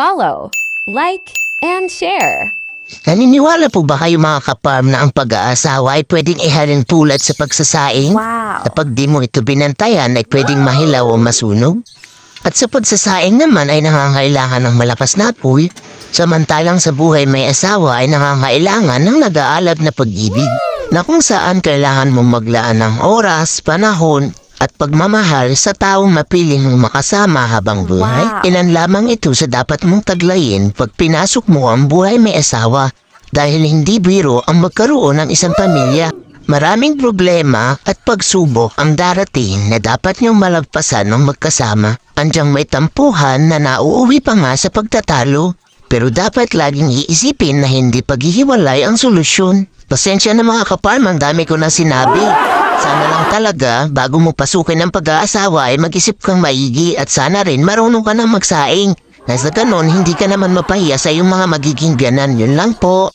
follow, like, and share. Naniniwala po ba kayo mga kaparm na ang pag-aasawa ay pwedeng ihalin tulad sa pagsasaing? Wow. Kapag di mo ito binantayan ay pwedeng mahilaw o masunog? At sa pagsasaing naman ay nangangailangan ng malakas na apoy, samantalang sa buhay may asawa ay nangangailangan ng nag-aalab na pag-ibig, na kung saan kailangan mo maglaan ng oras, panahon, at pagmamahal sa taong mapiling mong makasama habang buhay. Wow. Ilan lamang ito sa dapat mong taglayin pag pinasok mo ang buhay may asawa dahil hindi biro ang magkaroon ng isang pamilya. Maraming problema at pagsubok ang darating na dapat niyong malagpasan ng magkasama. Andyang may tampuhan na nauuwi pa nga sa pagtatalo. Pero dapat laging iisipin na hindi paghihiwalay ang solusyon. Pasensya na mga kaparm, ang dami ko na sinabi. Sana lang talaga, bago mo pasukin ang pag-aasawa ay mag-isip kang maigi at sana rin marunong ka na magsaing. Nasa ganon, hindi ka naman mapahiya sa iyong mga magiging ganan. Yun lang po.